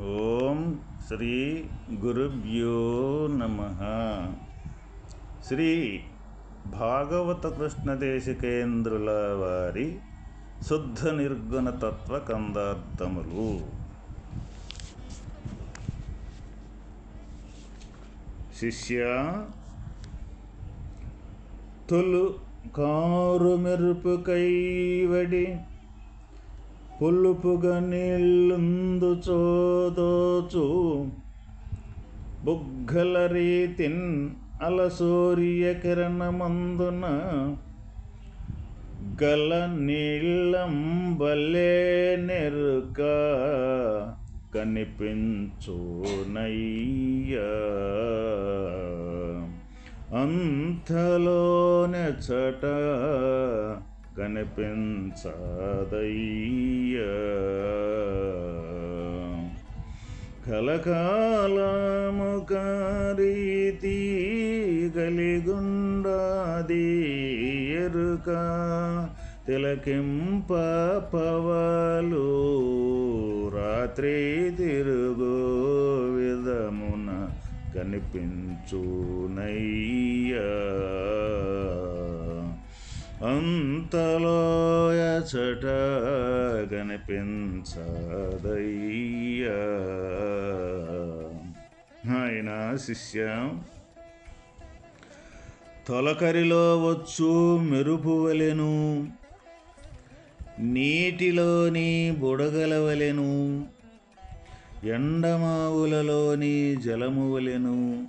ఓం శ్రీ గురుభ్యో నమ. శ్రీ భాగవత కృష్ణదేశికేంద్రుల వారి శుద్ధ నిర్గుణ తత్వ కందార్థములు. శిష్య తొలు కారు మెరుపు కైవడి పులుపుగా నీళ్ళుందు చోదోచు. బుగ్గల రీతిన్ అలసూర్య కిరణమందున గల నీళ్ళం బలే నెరుక కనిపించునయ్యా. అంతలోనే చట కనిపించదయ్యా. కలకాలము కారీతి గలిగుండాది ఎరుక తిలకింప పవలు రాత్రి తిరుగు విధమున కనిపించునయ్యా. అంతలోయ ఎచట కనిపించదయ్యా. ఆయన శిష్య తొలకరిలో వచ్చు మెరుపు వలెను నీటిలోని బుడగలవలెను ఎండమావులలోని జలము వలెను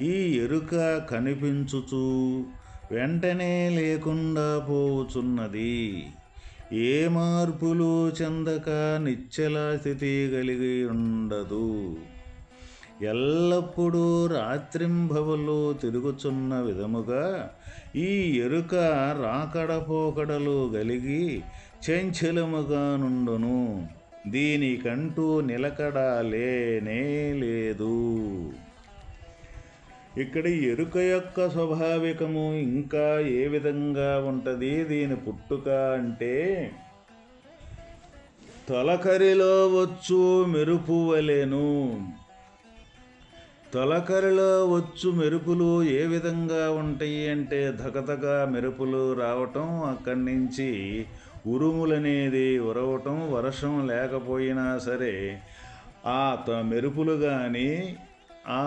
ఈ ఎరుక కనిపించుచు వెంటనే లేకుండా పోవుచున్నది. ఏ మార్పులు చెందక నిశ్చల స్థితి కలిగి ఉండదు ఎల్లప్పుడూ రాత్రింభవలు తిరుగుచున్న విధముగా ఈ ఎరుక రాకడపోకడలు కలిగి చంచలముగా నుండును. దీనికంటూ నిలకడ లేనే లేదు. ఇక్కడ ఎరుక యొక్క స్వాభావికము ఇంకా ఏ విధంగా ఉంటుంది? దీని పుట్టుక అంటే తొలకరిలో వచ్చు మెరుపు వలెను. తొలకరిలో వచ్చు మెరుపులు ఏ విధంగా ఉంటాయి అంటే ధకధక మెరుపులు రావటం అక్కడి నుంచి ఉరుములనేది ఉరవటం వర్షం లేకపోయినా సరే ఆ త- మెరుపులు కానీ ఆ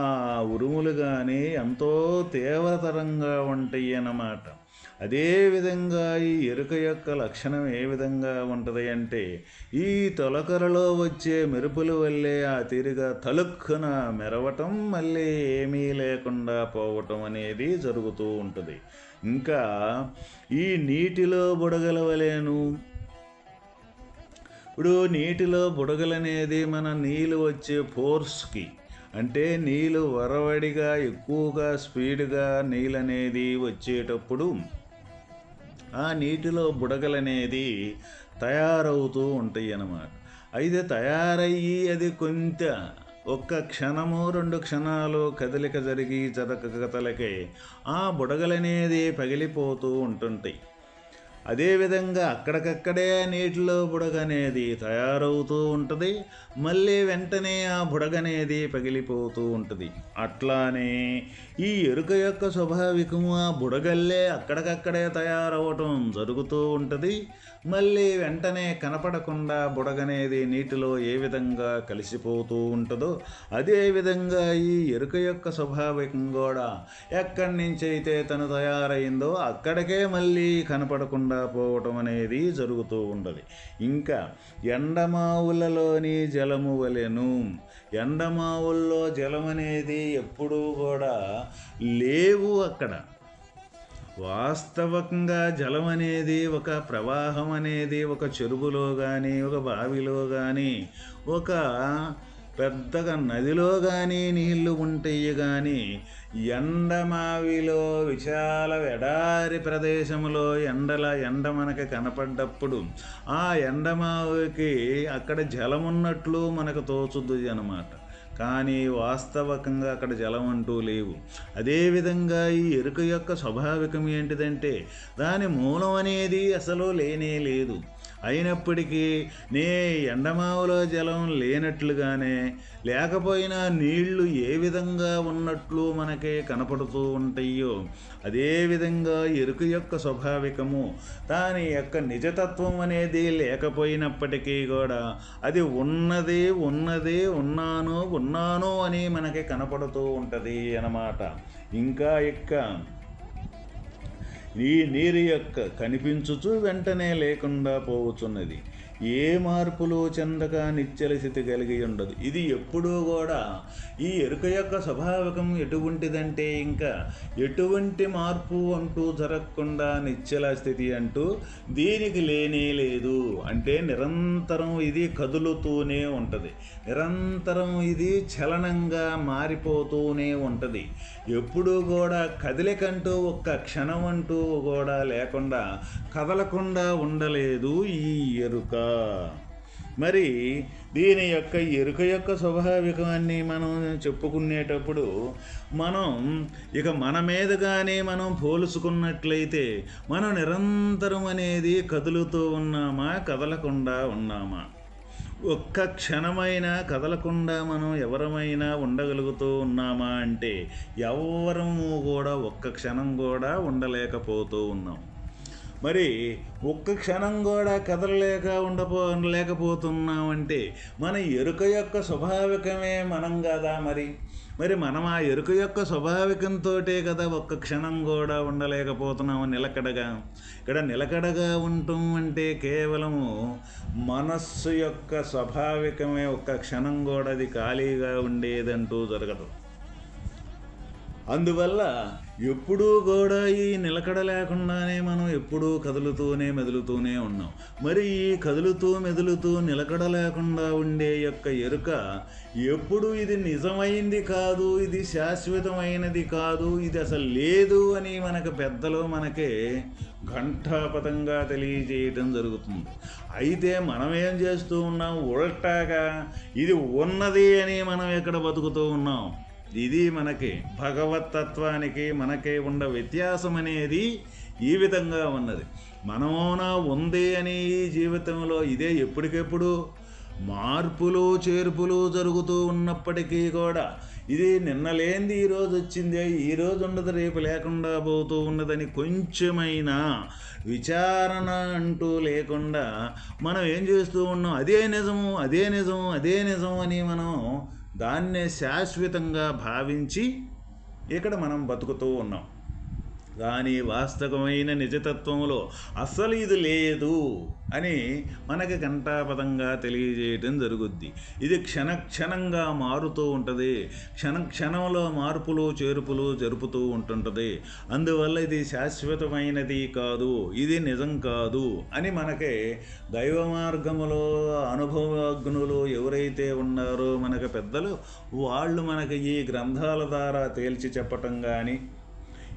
ఉరుములు కానీ ఎంతో తీవ్రతరంగా ఉంటాయి అన్నమాట. అదేవిధంగా ఈ ఎరుక యొక్క లక్షణం ఏ విధంగా ఉంటుంది అంటే ఈ తొలకరలో వచ్చే మెరుపుల వల్లే ఆ తీరుగా తలుక్కున మెరవటం మళ్ళీ ఏమీ లేకుండా పోవటం అనేది జరుగుతూ ఉంటుంది. ఇంకా ఈ నీటిలో బుడగలవలేను ఇప్పుడు నీటిలో బుడగలనేది మన నీళ్ళు వచ్చే ఫోర్స్కి అంటే నీళ్ళు వరవడిగా ఎక్కువగా స్పీడ్గా నీళ్ళు అనేది వచ్చేటప్పుడు ఆ నీటిలో బుడగలనేది తయారవుతూ ఉంటాయి అన్నమాట అయితే తయారయ్యి అది కొంత ఒక్క క్షణము రెండు క్షణాలు కదలిక జరిగి జరగతలకే ఆ బుడగలనేది పగిలిపోతూ ఉంటుంటాయి. అదేవిధంగా అక్కడికక్కడే నీటిలో బుడగనేది తయారవుతూ ఉంటుంది. మళ్ళీ వెంటనే ఆ బుడగనేది పగిలిపోతూ ఉంటుంది. అట్లానే ఈ ఎరుక యొక్క స్వాభావికము ఆ బుడగల్లే అక్కడికక్కడే తయారవటం జరుగుతూ ఉంటుంది. మళ్ళీ వెంటనే కనపడకుండా బుడగనేది నీటిలో ఏ విధంగా కలిసిపోతూ ఉంటుందో అదే విధంగా ఈ ఎరుక యొక్క స్వాభావికం కూడా ఎక్కడి నుంచి అయితే తను తయారైందో అక్కడికే మళ్ళీ కనపడకుండా పోవటం అనేది జరుగుతూ ఉండదు. ఇంకా ఎండమావులలోని జలము వలెను ఎండమావుల్లో జలం అనేది ఎప్పుడూ కూడా లేవు అక్కడ. వాస్తవంగా జలం అనేది ఒక ప్రవాహం అనేది ఒక చెరువులో కానీ ఒక బావిలో కానీ ఒక పెద్దగా నదిలో కానీ నీళ్ళు ఉంటాయి కానీ ఎండమావిలో విశాల ఎడారి ప్రదేశంలో ఎండల ఎండ మనకి కనపడ్డప్పుడు ఆ ఎండమావికి అక్కడ జలమున్నట్లు మనకు తోచుద్ది అన్నమాట. కానీ వాస్తవకంగా అక్కడ జలం అంటూ లేవు. అదేవిధంగా ఈ ఎరుక యొక్క స్వాభావికం ఏంటిదంటే దాని మూలం అనేది అసలు లేనే లేదు. అయినప్పటికీ నే ఎండమావులో జలం లేనట్లుగానే లేకపోయినా నీళ్ళు ఏ విధంగా ఉన్నట్లు మనకే కనపడుతూ ఉంటాయో అదేవిధంగా ఎరుక యొక్క స్వాభావికము దాని యొక్క నిజతత్వం అనేది లేకపోయినప్పటికీ కూడా అది ఉన్నది ఉన్నది ఉన్నాను ఉన్నాను అని మనకి కనపడుతూ ఉంటుంది అన్నమాట. ఇంకా ఇక్క ఈ నీరు యొక్క కనిపించుచు వెంటనే లేకుండా పోవచ్చున్నది ఏ మార్పులు చెందక నిశ్చల స్థితి కలిగి ఉండదు. ఇది ఎప్పుడూ కూడా ఈ ఎరుక యొక్క స్వభావకం ఎటువంటిదంటే ఇంకా ఎటువంటి మార్పు అంటూ జరగకుండా నిశ్చల స్థితి అంటూ దీనికి లేనే లేదు. అంటే నిరంతరం ఇది కదులుతూనే ఉంటుంది. నిరంతరం ఇది చలనంగా మారిపోతూనే ఉంటుంది. ఎప్పుడూ కూడా కదిలికంటూ ఒక్క క్షణం అంటూ కూడా లేకుండా కదలకుండా ఉండలేదు ఈ ఎరుక. మరి దీని యొక్క ఎరుక యొక్క స్వాభావికాన్ని మనం చెప్పుకునేటప్పుడు మనం ఇక మన మీద కానీ మనం పోల్చుకున్నట్లయితే మనం నిరంతరం అనేది కదులుతూ ఉన్నామా కదలకుండా ఉన్నామా? ఒక్క క్షణమైనా కదలకుండా మనం ఎవరమైనా ఉండగలుగుతూ ఉన్నామా అంటే ఎవరము కూడా ఒక్క క్షణం కూడా ఉండలేకపోతూ ఉన్నాం. మరి ఒక్క క్షణం కూడా కదలలేక ఉండపో లేకపోతున్నామంటే మన ఎరుక యొక్క స్వాభావికమే మనం కదా మరి. మరి మనం ఆ ఎరుక యొక్క స్వాభావికంతో కదా ఒక్క క్షణం కూడా ఉండలేకపోతున్నాము నిలకడగా. ఇక్కడ నిలకడగా ఉండటం అంటే కేవలము మనస్సు యొక్క స్వాభావికమే ఒక్క క్షణం కూడా అది ఖాళీగా ఉండేదంటూ జరగదు. అందువల్ల ఎప్పుడూ కూడా ఈ నిలకడ లేకుండానే మనం ఎప్పుడూ కదులుతూనే మెదులుతూనే ఉన్నాం. మరి ఈ కదులుతూ మెదులుతూ నిలకడ లేకుండా ఉండే యొక్క ఎరుక ఎప్పుడు ఇది నిజమైంది కాదు ఇది శాశ్వతమైనది కాదు ఇది అసలు లేదు అని మనకు పెద్దలు మనకే ఘంటాపథంగా తెలియజేయటం జరుగుతుంది. అయితే మనం ఏం చేస్తూ ఉన్నాం? ఉల్టాగా ఇది ఉన్నది అని మనం ఎక్కడ బతుకుతూ ఉన్నాం? ఇది మనకి భగవతత్వానికి మనకే ఉండ వ్యత్యాసం అనేది ఈ విధంగా ఉన్నది. మనమోనా ఉంది అని ఈ జీవితంలో ఇదే ఎప్పటికెప్పుడు మార్పులు చేర్పులు జరుగుతూ ఉన్నప్పటికీ కూడా ఇది నిన్న లేనిది ఈరోజు వచ్చిందే ఈరోజు ఉండదు రేపు లేకుండా పోతూ ఉన్నదని కొంచెమైనా విచారణ అంటూ లేకుండా మనం ఏం చేస్తూ ఉన్నాం? అదే నిజము అదే నిజము అదే నిజం అని మనం దాన్నే శాశ్వతంగా భావించి ఇక్కడ మనం బతుకుతూ ఉన్నాం. కానీ వాస్తవమైన నిజతత్వంలో అస్సలు ఇది లేదు అని మనకి ఘంటాపదంగా తెలియజేయటం జరుగుద్ది. ఇది క్షణక్షణంగా మారుతూ ఉంటుంది. క్షణక్షణంలో మార్పులు చేర్పులు జరుపుతూ ఉంటుంటుంది. అందువల్ల ఇది శాశ్వతమైనది కాదు ఇది నిజం కాదు అని మనకి దైవ మార్గములో అనుభవజ్ఞులు ఎవరైతే ఉన్నారో మనకు పెద్దలు వాళ్ళు మనకి ఈ గ్రంథాల ద్వారా తేల్చి చెప్పటం కానీ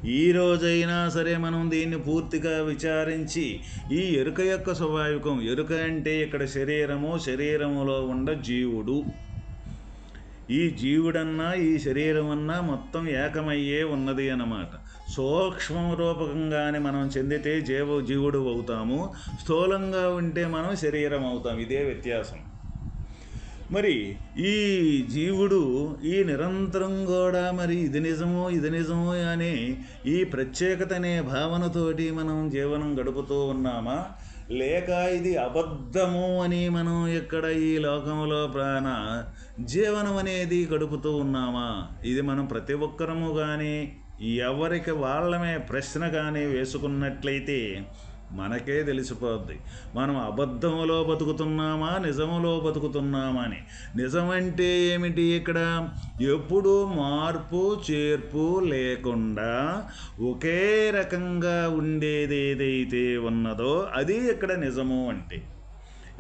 ఈ రోజైనా సరే మనం దీన్ని పూర్తిగా విచారించి ఈ ఎరుక యొక్క స్వాభావికం ఎరుక అంటే ఇక్కడ శరీరము శరీరములో ఉండ జీవుడు. ఈ జీవుడన్నా ఈ శరీరమన్నా మొత్తం ఏకమయ్యే ఉన్నది అన్నమాట. సూక్ష్మ రూపకంగానే మనం చెందితే జీవ జీవుడు అవుతాము. స్థూలంగా ఉంటే మనం శరీరం అవుతాం. ఇదే వ్యత్యాసం. మరి ఈ జీవుడు ఈ నిరంతరం కూడా మరి ఇది నిజమో ఇది నిజమో అనే ఈ ప్రత్యేకత అనే భావనతోటి మనం జీవనం గడుపుతూ ఉన్నామా? లేక ఇది అబద్ధము అని మనం ఇక్కడ ఈ లోకంలో ప్రాణ జీవనం అనేది గడుపుతూ ఉన్నామా? ఇది మనం ప్రతి ఒక్కరము కానీ ఎవరికి వాళ్ళమే ప్రశ్న కానీ వేసుకున్నట్లయితే మనకే తెలిసిపోద్ది. మనం అబద్ధములో బతుకుతున్నామా నిజములో బతుకుతున్నామా అని. నిజమంటే ఏమిటి ఇక్కడ? ఎప్పుడు మార్పు చేర్పు లేకుండా ఒకే రకంగా ఉండేది ఏదైతే ఉన్నదో అది ఇక్కడ నిజము అంటే.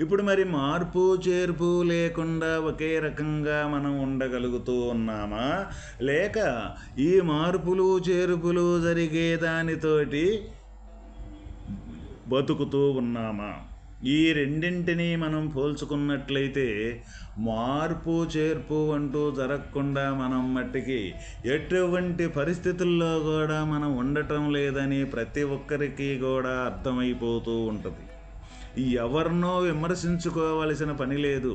ఇప్పుడు మరి మార్పు చేర్పు లేకుండా ఒకే రకంగా మనం ఉండగలుగుతూ ఉన్నామా? లేక ఈ మార్పులు చేర్పులు జరిగే దానితోటి బతుకుతూ ఉన్నామా? ఈ రెండింటినీ మనం పోల్చుకున్నట్లయితే మార్పు చేర్పు అంటూ జరగకుండా మనం మట్టికి ఎటువంటి పరిస్థితుల్లో కూడా మనం ఉండటం లేదని ప్రతి ఒక్కరికి కూడా అర్థమైపోతూ ఉంటుంది. ఎవరినో విమర్శించుకోవలసిన పని లేదు.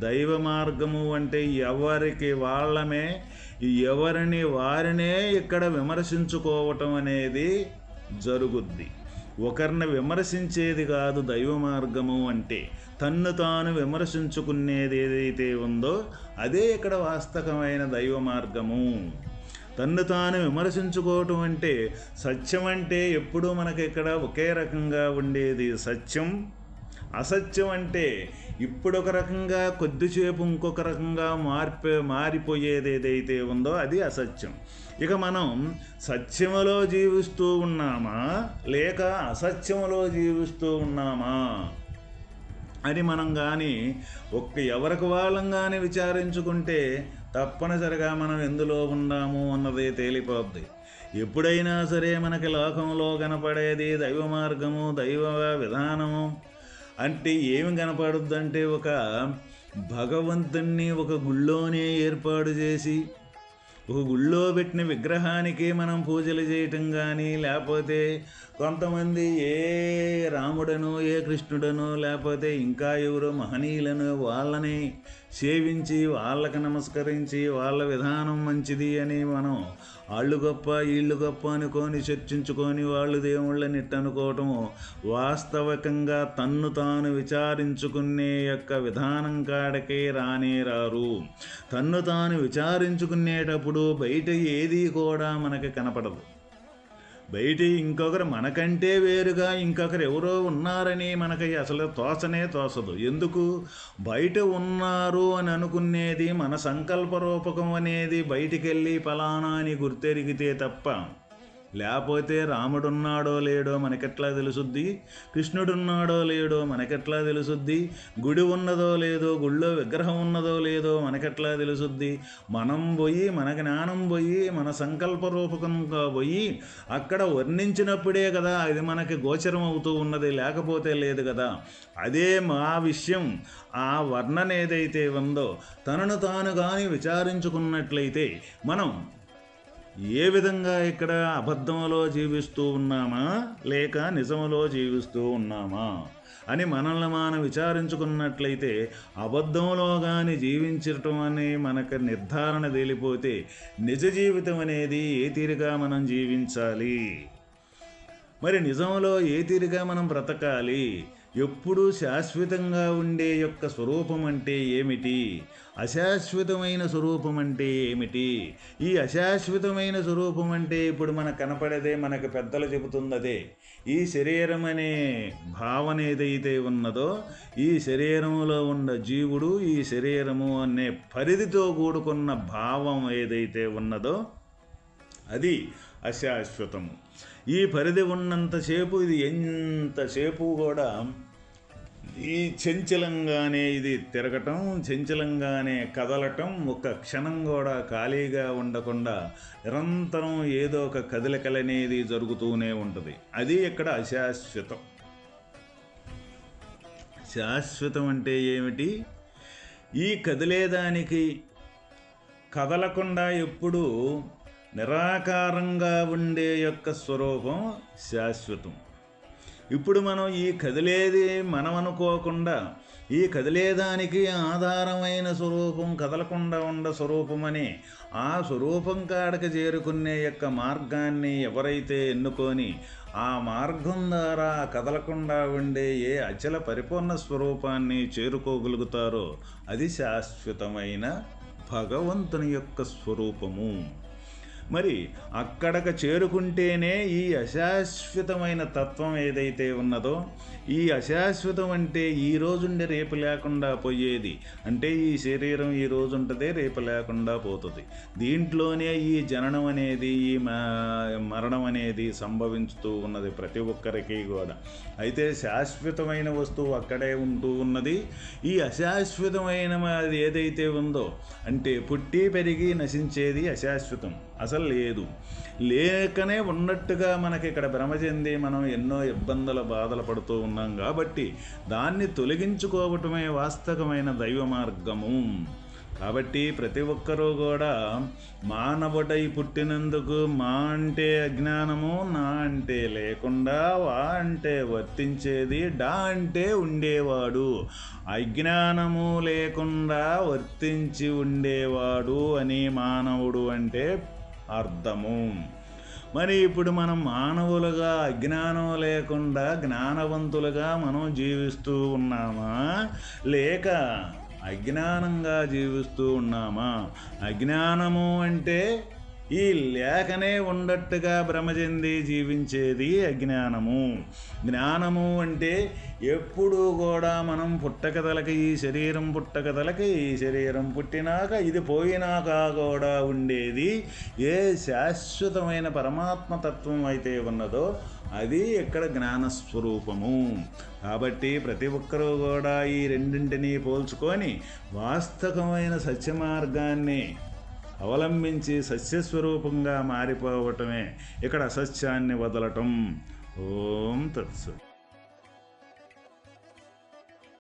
దైవ మార్గము అంటే ఎవరికి వాళ్ళమే ఎవరిని వారినే ఇక్కడ విమర్శించుకోవటం అనేది జరుగుద్ది. ఒకరిని విమర్శించేది కాదు దైవ మార్గము అంటే తన్ను తాను విమర్శించుకునేది ఏదైతే ఉందో అదే ఇక్కడ వాస్తవమైన దైవ మార్గము. తన్ను తాను విమర్శించుకోవటం అంటే సత్యం అంటే ఎప్పుడూ మనకి ఇక్కడ ఒకే రకంగా ఉండేది సత్యం. అసత్యం అంటే ఇప్పుడు ఒక రకంగా కొద్దిసేపు ఇంకొక రకంగా మార్పే మారిపోయేది ఏదైతే ఉందో అది అసత్యం. ఇక మనం సత్యములో జీవిస్తూ ఉన్నామా? లేక అసత్యములో జీవిస్తూ ఉన్నామా? అని మనం కానీ ఒక్క ఎవరికి వాళ్ళం కానీ విచారించుకుంటే తప్పనిసరిగా మనం ఎందులో ఉన్నాము అన్నది తేలిపోద్ది. ఎప్పుడైనా సరే మనకి లోకంలో కనపడేది దైవ మార్గము దైవ విధానము. అంటే ఏమి కనపడుద్దంటే ఒక భగవంతుణ్ణి ఒక గుళ్ళోనే ఏర్పాటు చేసి ఒక గుళ్ళో పెట్టిన విగ్రహానికి మనం పూజలు చేయటం కానీ లేకపోతే కొంతమంది ఏ రాముడను ఏ కృష్ణుడను లేకపోతే ఇంకా ఎవరో మహనీయులను వాళ్ళని సేవించి వాళ్ళకి నమస్కరించి వాళ్ళ విధానం మంచిది అని మనం వాళ్ళు గొప్ప వీళ్ళు గొప్ప అనుకొని చర్చించుకొని వాళ్ళు దేవుళ్ళని అనుకోవటం వాస్తవికంగా తన్ను తాను విచారించుకునే యొక్క విధానం కాడకే రానేరారు తన్ను తాను విచారించుకునేటప్పుడు బయట ఏది కూడా మనకి కనపడదు. బయట ఇంకొకరు మనకంటే వేరుగా ఇంకొకరు ఎవరో ఉన్నారని మనకి అసలు తోచనే తోచదు. ఎందుకు? బయట ఉన్నారు అని అనుకునేది మన సంకల్ప రూపకం అనేది బయటికెళ్ళి ఫలానా అని గుర్తెరిగితే తప్ప లేకపోతే రాముడున్నాడో లేడో మనకెట్లా తెలుసుద్ది? కృష్ణుడున్నాడో లేడో మనకెట్లా తెలుసుద్ది? గుడి ఉన్నదో లేదో గుళ్ళో విగ్రహం ఉన్నదో లేదో మనకెట్లా తెలుసుద్ది? మనం పోయి మన జ్ఞానం పోయి మన సంకల్ప రూపకంగా పోయి అక్కడ వర్ణించినప్పుడే కదా అది మనకి గోచరం అవుతూ ఉన్నది లేకపోతే లేదు కదా. అదే మా విషయం. ఆ వర్ణన ఏదైతే ఉందో తనను తాను కానీ విచారించుకున్నట్లయితే మనం ఏ విధంగా ఇక్కడ అబద్ధంలో జీవిస్తూ ఉన్నామా? లేక నిజములో జీవిస్తూ ఉన్నామా? అని మనల్ని మనం విచారించుకున్నట్లయితే అబద్ధంలో కానీ జీవించటం అని మనకు నిర్ధారణ తేలిపోతే నిజ జీవితం అనేది ఏ తీరుగా మనం జీవించాలి? మరి నిజంలో ఏ తీరుగా మనం బ్రతకాలి? ఎప్పుడూ శాశ్వతంగా ఉండే యొక్క స్వరూపం అంటే ఏమిటి? అశాశ్వతమైన స్వరూపం అంటే ఏమిటి? ఈ అశాశ్వతమైన స్వరూపం అంటే ఇప్పుడు మనకు కనపడేదే మనకు పెద్దలు చెబుతున్నదే. ఈ శరీరం అనే భావన ఏదైతే ఉన్నదో ఈ శరీరంలో ఉన్న జీవుడు ఈ శరీరము అనే పరిధితో కూడుకున్న భావం ఏదైతే ఉన్నదో అది అశాశ్వతము. ఈ పరిధి ఉన్నంతసేపు ఇది ఎంతసేపు కూడా ఈ చంచలంగానే ఇది తిరగటం చంచలంగానే కదలటం ఒక క్షణం కూడా ఖాళీగా ఉండకుండా నిరంతరం ఏదో ఒక కదలికలనేది జరుగుతూనే ఉంటుంది. అది ఇక్కడ అశాశ్వతం. శాశ్వతం అంటే ఏమిటి? ఈ కదిలేదానికి కదలకుండా ఎప్పుడూ నిరాకారంగా ఉండే యొక్క స్వరూపం శాశ్వతం. ఇప్పుడు మనం ఈ కదిలేది మనం అనుకోకుండా ఈ కదిలేదానికి ఆధారమైన స్వరూపం కదలకుండా ఉండ స్వరూపమని ఆ స్వరూపం కాడకి చేరుకునే యొక్క మార్గాన్ని ఎవరైతే ఎన్నుకొని ఆ మార్గం ద్వారా కదలకుండా ఉండే ఏ అచల పరిపూర్ణ స్వరూపాన్ని చేరుకోగలుగుతారో అది శాశ్వతమైన భగవంతుని యొక్క స్వరూపము. మరి అక్కడకు చేరుకుంటేనే ఈ అశాశ్వతమైన తత్వం ఏదైతే ఉన్నదో ఈ అశాశ్వతం అంటే ఈ రోజుండి రేపు లేకుండా పోయేది. అంటే ఈ శరీరం ఈ రోజు ఉంటుంది రేపు లేకుండా పోతుంది. దీంట్లోనే ఈ జననం అనేది ఈ మరణం అనేది సంభవించుతూ ఉన్నది ప్రతి ఒక్కరికి కూడా. అయితే శాశ్వతమైన వస్తువు అక్కడే ఉంటూ ఉన్నది. ఈ అశాశ్వతమైన అది ఏదైతే ఉందో అంటే పుట్టి పెరిగి నశించేది అశాశ్వతం. అసలు లేదు. లేకనే ఉన్నట్టుగా మనకి ఇక్కడ భ్రమ చెంది మనం ఎన్నో ఇబ్బందుల బాధలు పడుతూ ఉన్నాం కాబట్టి దాన్ని తొలగించుకోవటమే వాస్తవమైన దైవ మార్గము కాబట్టి ప్రతి ఒక్కరూ కూడా మానవుడై పుట్టినందుకు మా అంటే అజ్ఞానము నా అంటే లేకుండా వా అంటే వర్తించేది డా అంటే ఉండేవాడు. అజ్ఞానము లేకుండా వర్తించి ఉండేవాడు అని మానవుడు అంటే అర్థము. మరి ఇప్పుడు మనం మానవులుగా అజ్ఞానం లేకుండా జ్ఞానవంతులుగా మనం జీవిస్తూ ఉన్నామా? లేక అజ్ఞానంగా జీవిస్తూ ఉన్నామా? అజ్ఞానము అంటే ఈ లేఖనే ఉండట్టుగా భ్రమ చెంది జీవించేది అజ్ఞానము. జ్ఞానము అంటే ఎప్పుడూ కూడా మనం పుట్టకథలకి ఈ శరీరం పుట్టకథలకి ఈ శరీరం పుట్టినాక ఇది పోయినాక కూడా ఉండేది. ఏ శాశ్వతమైన పరమాత్మతత్వం అయితే ఉన్నదో అది ఇక్కడ జ్ఞానస్వరూపము. కాబట్టి ప్రతి ఒక్కరూ కూడా ఈ రెండింటినీ పోల్చుకొని వాస్తవమైన సత్య మార్గాన్ని అవలంబించి సస్యస్వరూపంగా మారిపోవటమే ఇక్కడ అసత్యాన్ని వదలటం. ఓం తత్సు.